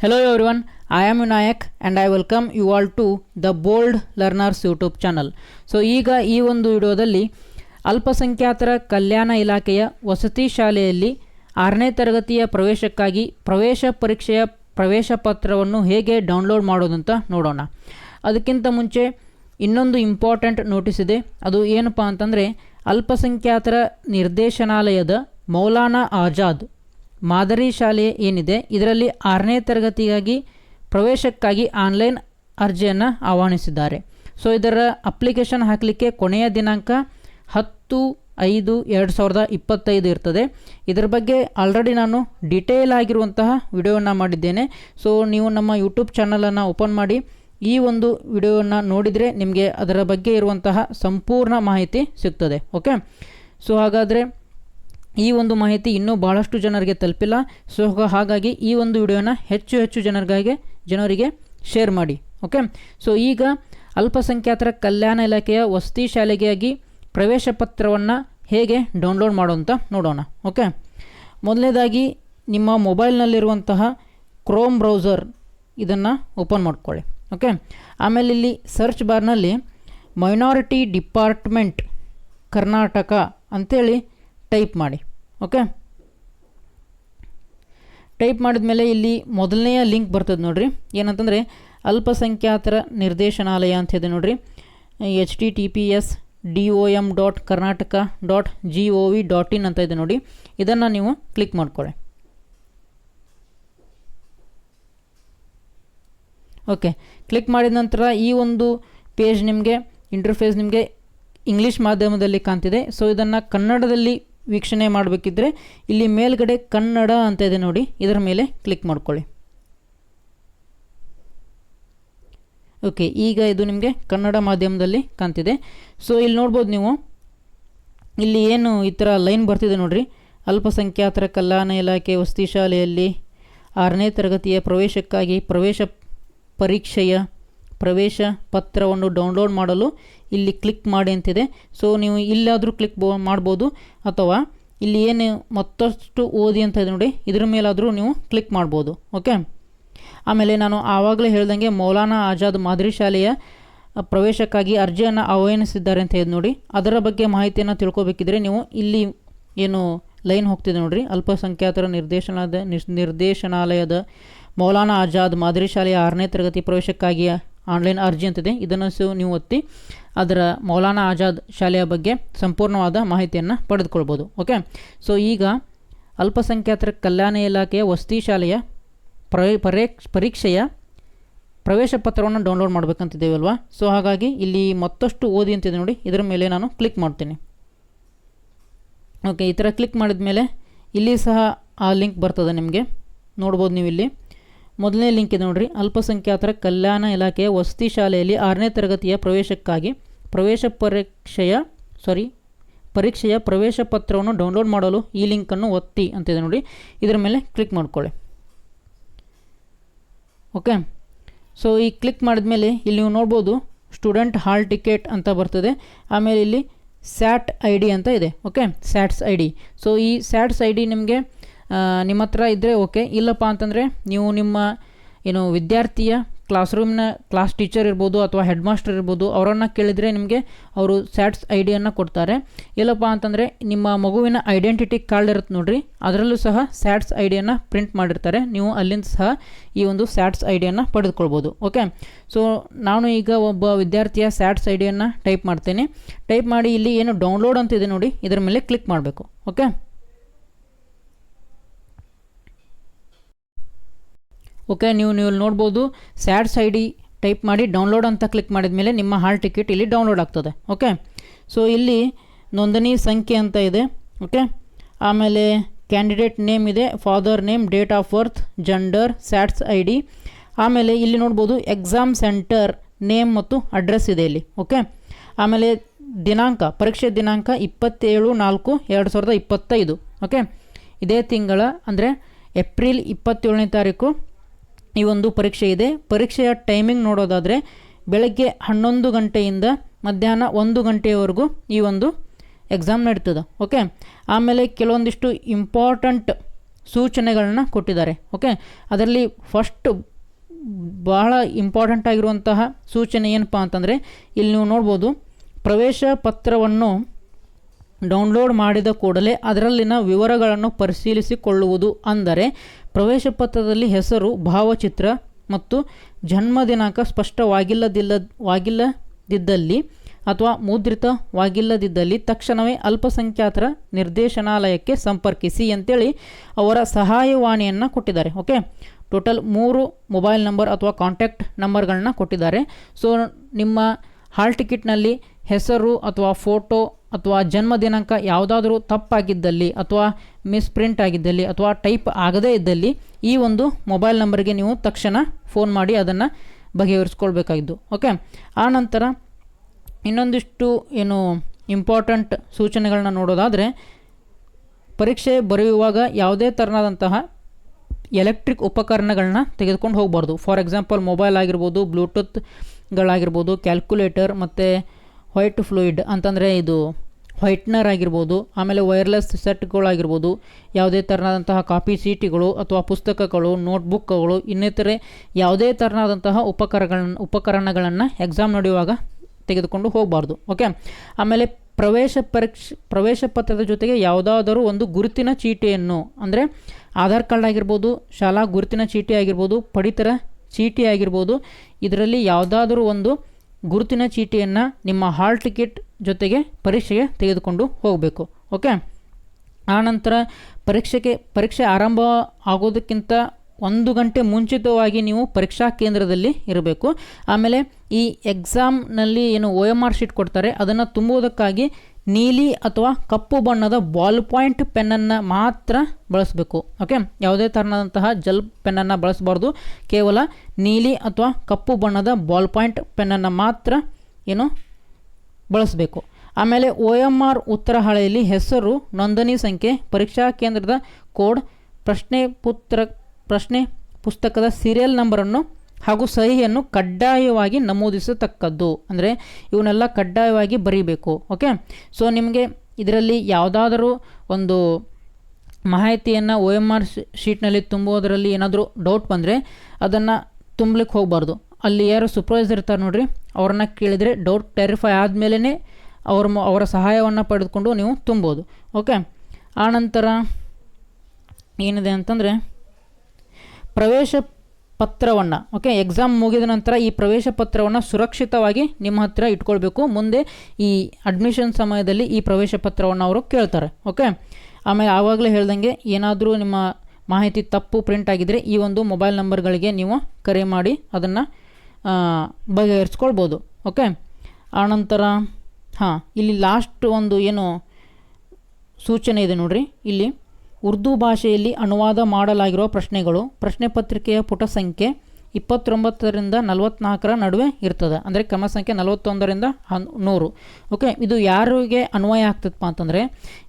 Hello everyone, I am Vinayak and I welcome you all to the Bold Learners YouTube channel so ಈಗ ಈ ಒಂದು ವಿಡಿಯೋದಲ್ಲಿ ಅಲ್ಪಸಂಖ್ಯಾತರ ಕಲ್ಯಾಣ ಇಲಾಖೆಯ ವಸತಿ ಶಾಲೆಯಲ್ಲಿ ಆರನೇ ತರಗತಿಯ ಪ್ರವೇಶಕ್ಕಾಗಿ ಪ್ರವೇಶ ಪರೀಕ್ಷೆಯ ಪ್ರವೇಶ ಪತ್ರವನ್ನು ಹೇಗೆ ಡೌನ್ಲೋಡ್ ಮಾಡೋದಂತ ನೋಡೋಣ. ಅದಕ್ಕಿಂತ ಮುಂಚೆ ಇನ್ನೊಂದು ಇಂಪಾರ್ಟೆಂಟ್ ನೋಟಿಸ್ ಇದೆ. ಅದು ಏನಪ್ಪ ಅಂತಂದರೆ ಅಲ್ಪಸಂಖ್ಯಾತರ ನಿರ್ದೇಶನಾಲಯದ ಮೌಲಾನಾ ಆಜಾದ್ ಮಾದರಿ ಶಾಲೆ ಏನಿದೆ, ಇದರಲ್ಲಿ ಆರನೇ ತರಗತಿಗಾಗಿ ಪ್ರವೇಶಕ್ಕಾಗಿ ಆನ್ಲೈನ್ ಅರ್ಜಿಯನ್ನು ಆಹ್ವಾನಿಸಿದ್ದಾರೆ. ಸೊ, ಇದರ ಅಪ್ಲಿಕೇಶನ್ ಹಾಕಲಿಕ್ಕೆ ಕೊನೆಯ ದಿನಾಂಕ ಹತ್ತು ಐದು ಎರಡು ಸಾವಿರದ ಇಪ್ಪತ್ತೈದು ಇರ್ತದೆ. ಇದರ ಬಗ್ಗೆ ಆಲ್ರೆಡಿ ನಾನು ಡಿಟೇಲ್ ಆಗಿರುವಂತಹ ವಿಡಿಯೋವನ್ನು ಮಾಡಿದ್ದೇನೆ. ಸೊ, ನೀವು ನಮ್ಮ ಯೂಟ್ಯೂಬ್ ಚಾನಲನ್ನು ಓಪನ್ ಮಾಡಿ ಈ ಒಂದು ವಿಡಿಯೋವನ್ನು ನೋಡಿದರೆ ನಿಮಗೆ ಅದರ ಬಗ್ಗೆ ಇರುವಂತಹ ಸಂಪೂರ್ಣ ಮಾಹಿತಿ ಸಿಗ್ತದೆ. ಓಕೆ? ಸೊ, ಹಾಗಾದರೆ ಈ ಒಂದು ಮಾಹಿತಿ ಇನ್ನೂ ಭಾಳಷ್ಟು ಜನರಿಗೆ ತಲುಪಿಲ್ಲ. ಸೊ ಹಾಗಾಗಿ ಈ ಒಂದು ವಿಡಿಯೋನ ಹೆಚ್ಚು ಹೆಚ್ಚು ಜನರಿಗಾಗಿ, ಜನರಿಗೆ ಶೇರ್ ಮಾಡಿ. ಓಕೆ ಸೊ ಈಗ ಅಲ್ಪಸಂಖ್ಯಾತರ ಕಲ್ಯಾಣ ಇಲಾಖೆಯ ವಸತಿ ಶಾಲೆಗಾಗಿ ಪ್ರವೇಶ ಪತ್ರವನ್ನು ಹೇಗೆ ಡೌನ್ಲೋಡ್ ಮಾಡೋ ಅಂತ ನೋಡೋಣ. ಓಕೆ ಮೊದಲನೇದಾಗಿ ನಿಮ್ಮ ಮೊಬೈಲ್ನಲ್ಲಿರುವಂತಹ ಕ್ರೋಮ್ ಬ್ರೌಸರ್ ಇದನ್ನು ಓಪನ್ ಮಾಡ್ಕೊಳ್ಳಿ. ಓಕೆ ಆಮೇಲೆ ಇಲ್ಲಿ ಸರ್ಚ್ ಬಾರ್ನಲ್ಲಿ ಮೈನಾರಿಟಿ ಡಿಪಾರ್ಟ್ಮೆಂಟ್ ಕರ್ನಾಟಕ ಅಂಥೇಳಿ ಟೈಪ್ ಮಾಡಿ. ಓಕೆ? ಟೈಪ್ ಮಾಡಿದ ಮೇಲೆ ಇಲ್ಲಿ ಮೊದಲನೆಯ ಲಿಂಕ್ ಬರ್ತದೆ ನೋಡಿರಿ. ಏನಂತಂದರೆ ಅಲ್ಪಸಂಖ್ಯಾತರ ನಿರ್ದೇಶನಾಲಯ ಅಂತ ಇದೆ ನೋಡ್ರಿ. H T T P S D O M dot Karnataka dot G O V dot in ಅಂತ ಇದೆ ನೋಡಿ. ಇದನ್ನು ನೀವು ಕ್ಲಿಕ್ ಮಾಡ್ಕೊಳ್ಳಿ. ಓಕೆ, ಕ್ಲಿಕ್ ಮಾಡಿದ ನಂತರ ಈ ಒಂದು ಪೇಜ್ ನಿಮಗೆ, ಇಂಟರ್ಫೇಸ್ ನಿಮಗೆ ಇಂಗ್ಲೀಷ್ ಮಾಧ್ಯಮದಲ್ಲಿ ಕಾಣ್ತಿದೆ. ಸೊ, ಇದನ್ನು ಕನ್ನಡದಲ್ಲಿ ವೀಕ್ಷಣೆ ಮಾಡಬೇಕಿದ್ರೆ ಇಲ್ಲಿ ಮೇಲ್ಗಡೆ ಕನ್ನಡ ಅಂತ ಇದೆ ನೋಡಿ. ಇದರ ಮೇಲೆ ಕ್ಲಿಕ್ ಮಾಡ್ಕೊಳ್ಳಿ. ಓಕೆ ಈಗ ಇದು ನಿಮಗೆ ಕನ್ನಡ ಮಾಧ್ಯಮದಲ್ಲಿ ಕಾಣ್ತಿದೆ. ಸೊ ಇಲ್ಲಿ ನೋಡ್ಬೋದು ನೀವು. ಇಲ್ಲಿ ಏನು ಈ ಥರ ಲೈನ್ ಬರ್ತಿದೆ ನೋಡಿರಿ. ಅಲ್ಪಸಂಖ್ಯಾತರ ಕಲ್ಯಾಣ ಇಲಾಖೆ ವಸತಿ ಶಾಲೆಯಲ್ಲಿ ಆರನೇ ತರಗತಿಯ ಪ್ರವೇಶಕ್ಕಾಗಿ ಪ್ರವೇಶ ಪರೀಕ್ಷೆಯ ಪ್ರವೇಶ ಪತ್ರವನ್ನು ಡೌನ್ಲೋಡ್ ಮಾಡಲು ಇಲ್ಲಿ ಕ್ಲಿಕ್ ಮಾಡಿ ಅಂತಿದೆ. ಸೊ ನೀವು ಇಲ್ಲಾದರೂ ಕ್ಲಿಕ್ ಬೋ, ಮಾಡ್ಬೋದು. ಅಥವಾ ಇಲ್ಲಿ ಏನು ಮತ್ತಷ್ಟು ಓದಿ ಅಂತ ಇದೆ ನೋಡಿ, ಇದ್ರ ಮೇಲಾದರೂ ನೀವು ಕ್ಲಿಕ್ ಮಾಡ್ಬೋದು. ಓಕೆ ಆಮೇಲೆ ನಾನು ಆವಾಗಲೇ ಹೇಳ್ದಂಗೆ ಮೌಲಾನಾ ಆಜಾದ್ ಮಾದರಿ ಶಾಲೆಯ ಪ್ರವೇಶಕ್ಕಾಗಿ ಅರ್ಜಿಯನ್ನು ಆಹ್ವಾನಿಸಿದ್ದಾರೆ ಅಂತ ಹೇಳಿ ನೋಡಿ. ಅದರ ಬಗ್ಗೆ ಮಾಹಿತಿಯನ್ನು ತಿಳ್ಕೊಬೇಕಿದ್ರೆ ನೀವು ಇಲ್ಲಿ ಏನು ಲೈನ್ ಹೋಗ್ತಿದೆ ನೋಡಿರಿ. ಅಲ್ಪಸಂಖ್ಯಾತರ ನಿರ್ದೇಶನಾದ, ನಿರ್ದೇಶನಾಲಯದ ಮೌಲಾನಾ ಆಜಾದ್ ಮಾದರಿ ಶಾಲೆಯ ಆರನೇ ತರಗತಿ ಪ್ರವೇಶಕ್ಕಾಗಿ ಆನ್ಲೈನ್ ಅರ್ಜಿ ಅಂತಿದೆ. ಇದನ್ನು ಸಹ ನೀವು ಒತ್ತಿ ಅದರ ಮೌಲಾನಾ ಆಜಾದ್ ಶಾಲೆಯ ಬಗ್ಗೆ ಸಂಪೂರ್ಣವಾದ ಮಾಹಿತಿಯನ್ನು ಪಡೆದುಕೊಳ್ಬೋದು. ಓಕೆ? ಸೊ, ಈಗ ಅಲ್ಪಸಂಖ್ಯಾತರ ಕಲ್ಯಾಣ ಇಲಾಖೆಯ ವಸತಿ ಶಾಲೆಯ ಪರೀಕ್ಷೆಯ ಪ್ರವೇಶ ಪತ್ರವನ್ನು ಡೌನ್ಲೋಡ್ ಮಾಡಬೇಕಂತಿದ್ದೇವಲ್ವಾ? ಸೊ, ಹಾಗಾಗಿ ಇಲ್ಲಿ ಮತ್ತಷ್ಟು ಓದಿ ಅಂತಿದೆ ನೋಡಿ. ಇದರ ಮೇಲೆ ನಾನು ಕ್ಲಿಕ್ ಮಾಡ್ತೀನಿ. ಓಕೆ, ಈ ಥರ ಕ್ಲಿಕ್ ಮಾಡಿದ ಮೇಲೆ ಇಲ್ಲಿ ಸಹ ಆ ಲಿಂಕ್ ಬರ್ತದೆ ನಿಮಗೆ. ನೋಡ್ಬೋದು ನೀವು ಇಲ್ಲಿ ಮೊದಲನೇ ಲಿಂಕ್ ಇದೆ ನೋಡಿರಿ. ಅಲ್ಪಸಂಖ್ಯಾತರ ಕಲ್ಯಾಣ ಇಲಾಖೆಯ ವಸತಿ ಶಾಲೆಯಲ್ಲಿ ಆರನೇ ತರಗತಿಯ ಪ್ರವೇಶಕ್ಕಾಗಿ ಪ್ರವೇಶ ಪರೀಕ್ಷೆಯ ಸಾರಿ ಪರೀಕ್ಷೆಯ ಪ್ರವೇಶ ಪತ್ರವನ್ನು ಡೌನ್ಲೋಡ್ ಮಾಡಲು ಈ ಲಿಂಕನ್ನು ಒತ್ತಿ ಅಂತಿದೆ ನೋಡಿ. ಇದರ ಮೇಲೆ ಕ್ಲಿಕ್ ಮಾಡ್ಕೊಳ್ಳಿ. ಓಕೆ ಸೊ ಈ ಕ್ಲಿಕ್ ಮಾಡಿದ ಮೇಲೆ ಇಲ್ಲಿ ನೀವು ನೋಡ್ಬೋದು ಸ್ಟೂಡೆಂಟ್ ಹಾಲ್ ಟಿಕೆಟ್ ಅಂತ ಬರ್ತದೆ. ಆಮೇಲೆ ಇಲ್ಲಿ ಸ್ಯಾಟ್ ಐ ಡಿ ಅಂತ ಇದೆ. Okay SATS I D so ಈ ಸ್ಯಾಟ್ಸ್ ಐ ಡಿ ನಿಮಗೆ ನಿಮ್ಮ ಹತ್ರ ಇದ್ದರೆ ಓಕೆ. ಇಲ್ಲಪ್ಪ ಅಂತಂದರೆ ನೀವು ನಿಮ್ಮ, ಏನು, ವಿದ್ಯಾರ್ಥಿಯ ಕ್ಲಾಸ್ ರೂಮ್ನ ಕ್ಲಾಸ್ ಟೀಚರ್ ಇರ್ಬೋದು ಅಥವಾ ಹೆಡ್ ಮಾಸ್ಟರ್ ಇರ್ಬೋದು, ಅವರನ್ನು ಕೇಳಿದರೆ ನಿಮಗೆ ಅವರು ಸ್ಯಾಟ್ಸ್ ಐ ಡಿಯನ್ನು ಕೊಡ್ತಾರೆ. ಇಲ್ಲಪ್ಪ ಅಂತಂದರೆ ನಿಮ್ಮ ಮಗುವಿನ ಐಡೆಂಟಿಟಿ ಕಾರ್ಡ್ ಇರುತ್ತೆ ನೋಡಿರಿ. ಅದರಲ್ಲೂ ಸಹ ಸ್ಯಾಟ್ಸ್ ಐ ಡಿಯನ್ನು ಪ್ರಿಂಟ್ ಮಾಡಿರ್ತಾರೆ. ನೀವು ಅಲ್ಲಿಂದ ಸಹ ಈ ಒಂದು ಸ್ಯಾಟ್ಸ್ ಐ ಡಿಯನ್ನು ಪಡೆದುಕೊಳ್ಬೋದು. ಓಕೆ? ಸೊ ನಾನು ಈಗ ಒಬ್ಬ ವಿದ್ಯಾರ್ಥಿಯ ಸ್ಯಾಟ್ಸ್ ಐ ಡಿಯನ್ನು ಟೈಪ್ ಮಾಡ್ತೇನೆ. ಟೈಪ್ ಮಾಡಿ ಇಲ್ಲಿ ಏನು ಡೌನ್ಲೋಡ್ ಅಂತಿದೆ ನೋಡಿ, ಇದರ ಮೇಲೆ ಕ್ಲಿಕ್ ಮಾಡಬೇಕು. ಓಕೆ? ಓಕೆ, ನೀವು ನೀವು ನೋಡ್ಬೋದು, ಸ್ಯಾಡ್ಸ್ ಐ ಡಿ ಟೈಪ್ ಮಾಡಿ ಡೌನ್ಲೋಡ್ ಅಂತ ಕ್ಲಿಕ್ ಮಾಡಿದ ಮೇಲೆ ನಿಮ್ಮ ಹಾಲ್ ಟಿಕೆಟ್ ಇಲ್ಲಿ ಡೌನ್ಲೋಡ್ ಆಗ್ತದೆ, ಓಕೆ? ಸೊ, ಇಲ್ಲಿ ನೋಂದಣಿ ಸಂಖ್ಯೆ ಅಂತ ಇದೆ, ಓಕೆ? ಆಮೇಲೆ ಕ್ಯಾಂಡಿಡೇಟ್ ನೇಮ್ ಇದೆ, father name, date of birth, gender SATS I D ಆಮೇಲೆ ಇಲ್ಲಿ ನೋಡ್ಬೋದು, ಎಕ್ಸಾಮ್ ಸೆಂಟರ್ ನೇಮ್ ಮತ್ತು ಅಡ್ರೆಸ್ ಇದೆ ಇಲ್ಲಿ, ಓಕೆ? ಆಮೇಲೆ ದಿನಾಂಕ, ಪರೀಕ್ಷೆ ದಿನಾಂಕ ಇಪ್ಪತ್ತೇಳು ನಾಲ್ಕು ಎರಡು ಸಾವಿರದ ಇಪ್ಪತ್ತೈದು, ಓಕೆ? ಇದೇ ತಿಂಗಳ, ಅಂದರೆ ಏಪ್ರಿಲ್ ಇಪ್ಪತ್ತೇಳನೇ ತಾರೀಕು ಈ ಒಂದು ಪರೀಕ್ಷೆ ಇದೆ. ಪರೀಕ್ಷೆಯ ಟೈಮಿಂಗ್ ನೋಡೋದಾದರೆ ಬೆಳಗ್ಗೆ ಹನ್ನೊಂದು ಗಂಟೆಯಿಂದ ಮಧ್ಯಾಹ್ನ ಒಂದು ಗಂಟೆಯವರೆಗೂ ಈ ಒಂದು ಎಕ್ಸಾಮ್ ನಡೀತದೆ. ಓಕೆ ಆಮೇಲೆ ಕೆಲವೊಂದಿಷ್ಟು ಇಂಪಾರ್ಟೆಂಟ್ ಸೂಚನೆಗಳನ್ನ ಕೊಟ್ಟಿದ್ದಾರೆ. ಓಕೆ ಅದರಲ್ಲಿ ಫಸ್ಟ್ ಬಹಳ ಇಂಪಾರ್ಟೆಂಟ್ ಆಗಿರುವಂತಹ ಸೂಚನೆ ಏನಪ್ಪ ಅಂತಂದರೆ, ಇಲ್ಲಿ ನೀವು ನೋಡ್ಬೋದು, ಪ್ರವೇಶ ಪತ್ರವನ್ನು ಡೌನ್ಲೋಡ್ ಮಾಡಿದ ಕೂಡಲೇ ಅದರಲ್ಲಿನ ವಿವರಗಳನ್ನು ಪರಿಶೀಲಿಸಿಕೊಳ್ಳುವುದು ಅಂದರೆ ಪ್ರವೇಶ ಪತ್ರದಲ್ಲಿ ಹೆಸರು, ಭಾವಚಿತ್ರ ಮತ್ತು ಜನ್ಮ ದಿನಾಂಕ ಸ್ಪಷ್ಟವಾಗಿಲ್ಲದಿಲ್ಲವಾಗಿಲ್ಲದಿದ್ದಲ್ಲಿ ಅಥವಾ ಮುದ್ರಿತವಾಗಿಲ್ಲದಿದ್ದಲ್ಲಿ ತಕ್ಷಣವೇ ಅಲ್ಪಸಂಖ್ಯಾತರ ನಿರ್ದೇಶನಾಲಯಕ್ಕೆ ಸಂಪರ್ಕಿಸಿ ಅಂತೇಳಿ ಅವರ ಸಹಾಯವಾಣಿಯನ್ನು ಕೊಟ್ಟಿದ್ದಾರೆ, ಓಕೆ? ಟೋಟಲ್ ಮೂರು ಮೊಬೈಲ್ ನಂಬರ್ ಅಥವಾ ಕಾಂಟ್ಯಾಕ್ಟ್ ನಂಬರ್ಗಳನ್ನ ಕೊಟ್ಟಿದ್ದಾರೆ. ಸೊ, ನಿಮ್ಮ ಹಾಲ್ ಟಿಕೆಟ್ನಲ್ಲಿ ಹೆಸರು ಅಥವಾ ಫೋಟೋ ಅಥವಾ ಜನ್ಮ ದಿನಾಂಕ ಯಾವುದಾದ್ರೂ ತಪ್ಪಾಗಿದ್ದಲ್ಲಿ ಅಥವಾ ಮಿಸ್ಪ್ರಿಂಟ್ ಆಗಿದ್ದಲ್ಲಿ ಅಥವಾ ಟೈಪ್ ಆಗದೇ ಇದ್ದಲ್ಲಿ ಈ ಒಂದು ಮೊಬೈಲ್ ನಂಬರ್ಗೆ ನೀವು ತಕ್ಷಣ ಫೋನ್ ಮಾಡಿ ಅದನ್ನು ಬಗೆಹರಿಸ್ಕೊಳ್ಬೇಕಾಗಿದ್ದು, ಓಕೆ? ಆನಂತರ ಇನ್ನೊಂದಿಷ್ಟು ಏನು ಇಂಪಾರ್ಟೆಂಟ್ ಸೂಚನೆಗಳನ್ನ ನೋಡೋದಾದರೆ, ಪರೀಕ್ಷೆ ಬರೆಯುವಾಗ ಯಾವುದೇ ಥರನಾದಂತಹ ಎಲೆಕ್ಟ್ರಿಕ್ ಉಪಕರಣಗಳನ್ನ ತೆಗೆದುಕೊಂಡು ಹೋಗಬಾರ್ದು. ಫಾರ್ ಎಕ್ಸಾಂಪಲ್ ಮೊಬೈಲ್ ಆಗಿರ್ಬೋದು, ಬ್ಲೂಟೂತ್ಗಳಾಗಿರ್ಬೋದು, ಕ್ಯಾಲ್ಕುಲೇಟರ್ ಮತ್ತು ವೈಟ್ ಫ್ಲೂಯಿಡ್ ಅಂತಂದರೆ ಇದು ವೈಟ್ನರ್ ಆಗಿರ್ಬೋದು, ಆಮೇಲೆ ವೈರ್ಲೆಸ್ ಸೆಟ್ಗಳಾಗಿರ್ಬೋದು ಯಾವುದೇ ಥರನಾದಂತಹ ಕಾಪಿ ಸೀಟಿಗಳು ಅಥವಾ ಪುಸ್ತಕಗಳು ನೋಟ್ಬುಕ್ಗಳು ಇನ್ನಿತರೆ ಯಾವುದೇ ಥರನಾದಂತಹ ಉಪಕರಣ ಉಪಕರಣಗಳನ್ನು ಎಕ್ಸಾಮ್ ನಡೆಯುವಾಗ ತೆಗೆದುಕೊಂಡು ಹೋಗಬಾರ್ದು ಓಕೆ ಆಮೇಲೆ ಪ್ರವೇಶ ಪರೀಕ್ಷೆ, ಪ್ರವೇಶ ಪತ್ರದ ಜೊತೆಗೆ ಯಾವುದಾದರೂ ಒಂದು ಗುರುತಿನ ಚೀಟಿಯನ್ನು, ಅಂದರೆ ಆಧಾರ್ ಕಾರ್ಡ್ ಆಗಿರ್ಬೋದು, ಶಾಲಾ ಗುರುತಿನ ಚೀಟಿ ಆಗಿರ್ಬೋದು, ಪಡಿತರ ಚೀಟಿ ಆಗಿರ್ಬೋದು, ಇದರಲ್ಲಿ ಯಾವುದಾದರೂ ಒಂದು ಗುರುತಿನ ಚೀಟಿಯನ್ನು ನಿಮ್ಮ ಹಾಲ್ ಟಿಕೆಟ್ ಜೊತೆಗೆ ಪರೀಕ್ಷೆಗೆ ತೆಗೆದುಕೊಂಡು ಹೋಗಬೇಕು. ಓಕೆ? ಆನಂತರ ಪರೀಕ್ಷೆಗೆ, ಪರೀಕ್ಷೆ ಆರಂಭ ಆಗೋದಕ್ಕಿಂತ ಒಂದು ಗಂಟೆ ಮುಂಚಿತವಾಗಿ ನೀವು ಪರೀಕ್ಷಾ ಕೇಂದ್ರದಲ್ಲಿ ಇರಬೇಕು. ಆಮೇಲೆ ಈ ಎಕ್ಸಾಮ್ನಲ್ಲಿ ಏನು ಒ ಎಂ ಆರ್ ಶೀಟ್ ಕೊಡ್ತಾರೆ, ಅದನ್ನು ತುಂಬುವುದಕ್ಕಾಗಿ ನೀಲಿ ಅಥವಾ ಕಪ್ಪು ಬಣ್ಣದ ಬಾಲ್ ಪಾಯಿಂಟ್ ಪೆನ್ನನ್ನು ಮಾತ್ರ ಬಳಸಬೇಕು. ಓಕೆ? ಯಾವುದೇ ಥರನಾದಂತಹ ಜಲ್ ಪೆನ್ನನ್ನು ಬಳಸಬಾರ್ದು. ಕೇವಲ ನೀಲಿ ಅಥವಾ ಕಪ್ಪು ಬಣ್ಣದ ಬಾಲ್ ಪಾಯಿಂಟ್ ಪೆನ್ನನ್ನು ಮಾತ್ರ ಏನು? ಬಳಸಬೇಕು. ಆಮೇಲೆ ಒ ಎಂ ಆರ್ ಉತ್ತರ ಹಾಳೆಯಲ್ಲಿ ಹೆಸರು, ನೋಂದಣಿ ಸಂಖ್ಯೆ, ಪರೀಕ್ಷಾ ಕೇಂದ್ರದ ಕೋಡ್, ಪ್ರಶ್ನೆ ಪುತ್ರ, ಪ್ರಶ್ನೆ ಪುಸ್ತಕದ ಸೀರಿಯಲ್ ನಂಬರನ್ನು ಹಾಗೂ ಸಹಿಯನ್ನು ಕಡ್ಡಾಯವಾಗಿ ನಮೂದಿಸತಕ್ಕದ್ದು. ಅಂದರೆ ಇವನ್ನೆಲ್ಲ ಕಡ್ಡಾಯವಾಗಿ ಬರೀಬೇಕು. ಓಕೆ ಸೊ ನಿಮಗೆ ಇದರಲ್ಲಿ ಯಾವುದಾದರೂ ಒಂದು ಮಾಹಿತಿಯನ್ನು ಒ ಎಂ ಆರ್ ಶೀಟ್ನಲ್ಲಿ ತುಂಬುವುದರಲ್ಲಿ ಏನಾದರೂ ಡೌಟ್ ಬಂದರೆ ಅದನ್ನು ತುಂಬಲಿಕ್ಕೆ ಹೋಗಬಾರ್ದು. ಅಲ್ಲಿ ಯಾರು ಸೂಪರ್ವೈಸರ್ ಇರ್ತಾರೆ ನೋಡಿರಿ, ಅವ್ರನ್ನ ಕೇಳಿದರೆ ಡೌಟ್ ಕ್ಲಾರಿಫೈ ಆದಮೇಲೆ ಅವ್ರ ಅವರ ಸಹಾಯವನ್ನು ಪಡೆದುಕೊಂಡು ನೀವು ತುಂಬೋದು. ಓಕೆ ಆನಂತರ ಏನಿದೆ ಅಂತಂದರೆ ಪ್ರವೇಶ ಪತ್ರವನ್ನು ಓಕೆ ಎಕ್ಸಾಮ್ ಮುಗಿದ ನಂತರ ಈ ಪ್ರವೇಶ ಪತ್ರವನ್ನು ಸುರಕ್ಷಿತವಾಗಿ ನಿಮ್ಮ ಹತ್ತಿರ ಇಟ್ಕೊಳ್ಬೇಕು. ಮುಂದೆ ಈ ಅಡ್ಮಿಷನ್ ಸಮಯದಲ್ಲಿ ಈ ಪ್ರವೇಶ ಪತ್ರವನ್ನು ಅವರು ಕೇಳ್ತಾರೆ ಓಕೆ ಆಮೇಲೆ ಆವಾಗಲೇ ಹೇಳ್ದಂಗೆ ಏನಾದರೂ ನಿಮ್ಮ ಮಾಹಿತಿ ತಪ್ಪು ಪ್ರಿಂಟ್ ಆಗಿದ್ದರೆ ಈ ಒಂದು ಮೊಬೈಲ್ ನಂಬರ್ಗಳಿಗೆ ನೀವು ಕರೆ ಮಾಡಿ ಅದನ್ನು ಬಗೆಹರಿಸ್ಕೊಳ್ಬೋದು ಓಕೆ ಆನಂತರ ಹಾಂ, ಇಲ್ಲಿ ಲಾಸ್ಟ್ ಒಂದು ಏನು ಸೂಚನೆ ಇದೆ ನೋಡಿರಿ. ಇಲ್ಲಿ ಉರ್ದು ಭಾಷೆಯಲ್ಲಿ ಅನುವಾದ ಮಾಡಲಾಗಿರುವ ಪ್ರಶ್ನೆಗಳು ಪ್ರಶ್ನೆ ಪತ್ರಿಕೆಯ ಪುಟ ಸಂಖ್ಯೆ ಇಪ್ಪತ್ತೊಂಬತ್ತರಿಂದ ನಲವತ್ತ್ನಾಲ್ಕರ ನಡುವೆ ಇರ್ತದೆ. ಅಂದರೆ ಕ್ರಮ ಸಂಖ್ಯೆ ನಲವತ್ತೊಂದರಿಂದ ಹನ್ ನೂರು ಓಕೆ ಇದು ಯಾರಿಗೆ ಅನ್ವಯ ಆಗ್ತದಪ್ಪ ಅಂತಂದರೆ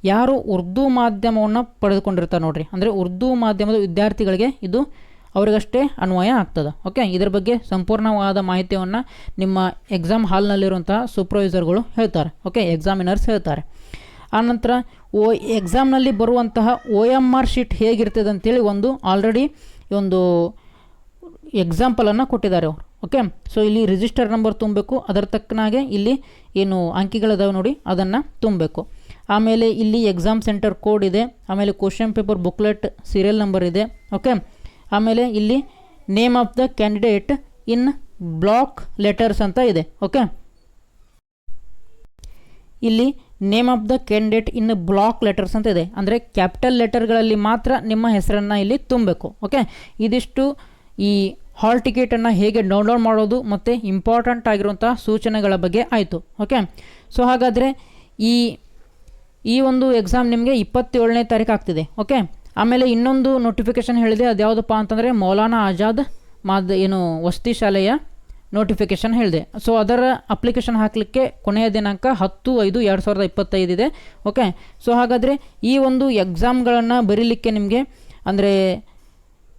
ಯಾರು ಉರ್ದು ಮಾಧ್ಯಮವನ್ನು ಪಡೆದುಕೊಂಡಿರ್ತಾರೆ ನೋಡಿರಿ. ಅಂದರೆ ಉರ್ದು ಮಾಧ್ಯಮದ ವಿದ್ಯಾರ್ಥಿಗಳಿಗೆ ಇದು ಅವರಿಗಷ್ಟೇ ಅನ್ವಯ ಆಗ್ತದೆ. ಓಕೆ ಇದರ ಬಗ್ಗೆ ಸಂಪೂರ್ಣವಾದ ಮಾಹಿತಿಯನ್ನು ನಿಮ್ಮ ಎಕ್ಸಾಮ್ ಹಾಲ್ನಲ್ಲಿರುವಂತಹ ಸೂಪರ್ವೈಸರ್ಗಳು ಹೇಳ್ತಾರೆ. ಓಕೆ ಎಕ್ಸಾಮಿನರ್ಸ್ ಹೇಳ್ತಾರೆ. ಆನಂತರ ಓ ಎಕ್ಸಾಮ್ನಲ್ಲಿ ಬರುವಂತಹ ಒ ಎಂ ಆರ್ ಶೀಟ್ ಹೇಗಿರ್ತದೆ ಅಂತೇಳಿ ಒಂದು ಆಲ್ರೆಡಿ ಒಂದು ಎಕ್ಸಾಂಪಲನ್ನು ಕೊಟ್ಟಿದ್ದಾರೆ ಅವರು ಓಕೆ ಸೊ ಇಲ್ಲಿ ರಿಜಿಸ್ಟರ್ ನಂಬರ್ ತುಂಬಬೇಕು, ಅದರ ತಕ್ಕನಾಗೆ ಇಲ್ಲಿ ಏನು ಅಂಕಿಗಳಿದಾವೆ ನೋಡಿ, ಅದನ್ನು ತುಂಬಬೇಕು. ಆಮೇಲೆ ಇಲ್ಲಿ ಎಕ್ಸಾಮ್ ಸೆಂಟರ್ ಕೋಡ್ ಇದೆ, ಆಮೇಲೆ question paper booklet serial number ಇದೆ ಓಕೆ ಆಮೇಲೆ ಇಲ್ಲಿ name of the candidate in block letters ಅಂತ ಇದೆ ಓಕೆ ಇಲ್ಲಿ name of the candidate in block letters ಅಂತ ಇದೆ. ಅಂದರೆ ಕ್ಯಾಪಿಟಲ್ ಲೆಟರ್ಗಳಲ್ಲಿ ಮಾತ್ರ ನಿಮ್ಮ ಹೆಸರನ್ನು ಇಲ್ಲಿ ತುಂಬಬೇಕು. ಓಕೆ ಇದಿಷ್ಟು ಈ ಹಾಲ್ ಟಿಕೆಟನ್ನು ಹೇಗೆ ಡೌನ್ಲೋಡ್ ಮಾಡೋದು ಮತ್ತು ಇಂಪಾರ್ಟೆಂಟ್ ಆಗಿರುವಂಥ ಸೂಚನೆಗಳ ಬಗ್ಗೆ ಆಯಿತು. ಓಕೆ ಸೊ ಹಾಗಾದರೆ ಈ ಈ ಒಂದು ಎಕ್ಸಾಮ್ ನಿಮಗೆ ಇಪ್ಪತ್ತೇಳನೇ ತಾರೀಕು ಆಗ್ತಿದೆ. ಓಕೆ ಆಮೇಲೆ ಇನ್ನೊಂದು ನೋಟಿಫಿಕೇಶನ್ ಹೇಳಿದೆ. ಅದು ಯಾವುದಪ್ಪ ಅಂತಂದರೆ ಮೌಲಾನಾ ಆಜಾದ್ ಮಾದ ಏನು ವಸತಿ ಶಾಲೆಯ ನೋಟಿಫಿಕೇಷನ್ ಹೇಳಿದೆ. ಸೊ ಅದರ ಅಪ್ಲಿಕೇಶನ್ ಹಾಕಲಿಕ್ಕೆ ಕೊನೆಯ ದಿನಾಂಕ ಹತ್ತು ಐದು ಎರಡು ಸಾವಿರದ ಇಪ್ಪತ್ತೈದಿದೆ ಓಕೆ ಸೊ ಹಾಗಾದರೆ ಈ ಒಂದು ಎಕ್ಸಾಮ್ಗಳನ್ನು ಬರೀಲಿಕ್ಕೆ ನಿಮಗೆ, ಅಂದರೆ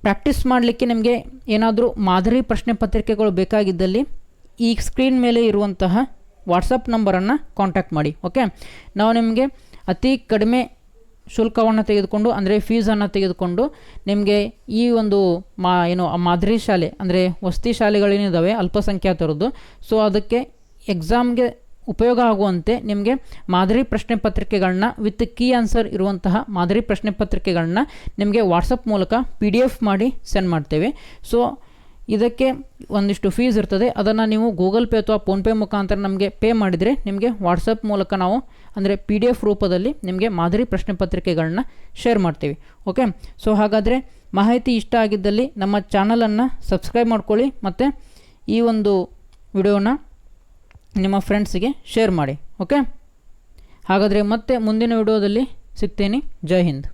ಪ್ರಾಕ್ಟೀಸ್ ಮಾಡಲಿಕ್ಕೆ ನಿಮಗೆ ಏನಾದರೂ ಮಾದರಿ ಪ್ರಶ್ನೆ ಪತ್ರಿಕೆಗಳು ಬೇಕಾಗಿದ್ದಲ್ಲಿ ಈ ಸ್ಕ್ರೀನ್ ಮೇಲೆ ಇರುವಂತಹ ವಾಟ್ಸಪ್ ನಂಬರನ್ನು ಕಾಂಟ್ಯಾಕ್ಟ್ ಮಾಡಿ. ಓಕೆ ನಾವು ನಿಮಗೆ ಅತಿ ಕಡಿಮೆ ಶುಲ್ಕವನ್ನು ತೆಗೆದುಕೊಂಡು, ಅಂದರೆ ಫೀಸನ್ನು ತೆಗೆದುಕೊಂಡು ನಿಮಗೆ ಈ ಒಂದು ಮಾ, ಏನು ಮಾದರಿ ಶಾಲೆ, ಅಂದರೆ ವಸತಿ ಶಾಲೆಗಳೇನಿದ್ದಾವೆ ಅಲ್ಪಸಂಖ್ಯಾತರದ್ದು. ಸೊ ಅದಕ್ಕೆ ಎಕ್ಸಾಮ್ಗೆ ಉಪಯೋಗ ಆಗುವಂತೆ ನಿಮಗೆ ಮಾದರಿ ಪ್ರಶ್ನೆ ಪತ್ರಿಕೆಗಳನ್ನ ವಿತ್ ಕೀ ಆನ್ಸರ್ ಇರುವಂತಹ ಮಾದರಿ ಪ್ರಶ್ನೆ ಪತ್ರಿಕೆಗಳನ್ನ ನಿಮಗೆ ವಾಟ್ಸಪ್ ಮೂಲಕ ಪಿ ಡಿ ಎಫ್ ಮಾಡಿ ಸೆಂಡ್ ಮಾಡ್ತೇವೆ. ಸೊ ಇದಕ್ಕೆ ಒಂದಿಷ್ಟು ಫೀಸ್ ಇರ್ತದೆ. ಅದನ್ನು ನೀವು ಗೂಗಲ್ ಪೇ ಅಥವಾ ಫೋನ್ಪೇ ಮುಖಾಂತರ ನಮಗೆ ಪೇ ಮಾಡಿದರೆ ನಿಮಗೆ ವಾಟ್ಸಪ್ ಮೂಲಕ ನಾವು ಅಂದರೆ ಪಿ ಡಿ ಎಫ್ ರೂಪದಲ್ಲಿ ನಿಮಗೆ ಮಾದರಿ ಪ್ರಶ್ನೆ ಪತ್ರಿಕೆಗಳನ್ನ ಶೇರ್ ಮಾಡ್ತೀವಿ ಓಕೆ ಸೊ ಹಾಗಾದರೆ ಮಾಹಿತಿ ಇಷ್ಟ ಆಗಿದ್ದಲ್ಲಿ ನಮ್ಮ ಚಾನಲನ್ನು ಸಬ್ಸ್ಕ್ರೈಬ್ ಮಾಡ್ಕೊಳ್ಳಿ ಮತ್ತು ಈ ಒಂದು ವಿಡಿಯೋನ ನಿಮ್ಮ ಫ್ರೆಂಡ್ಸಿಗೆ ಶೇರ್ ಮಾಡಿ ಓಕೆ ಹಾಗಾದರೆ ಮತ್ತೆ ಮುಂದಿನ ವಿಡಿಯೋದಲ್ಲಿ ಸಿಗ್ತೀನಿ. ಜೈ ಹಿಂದ್.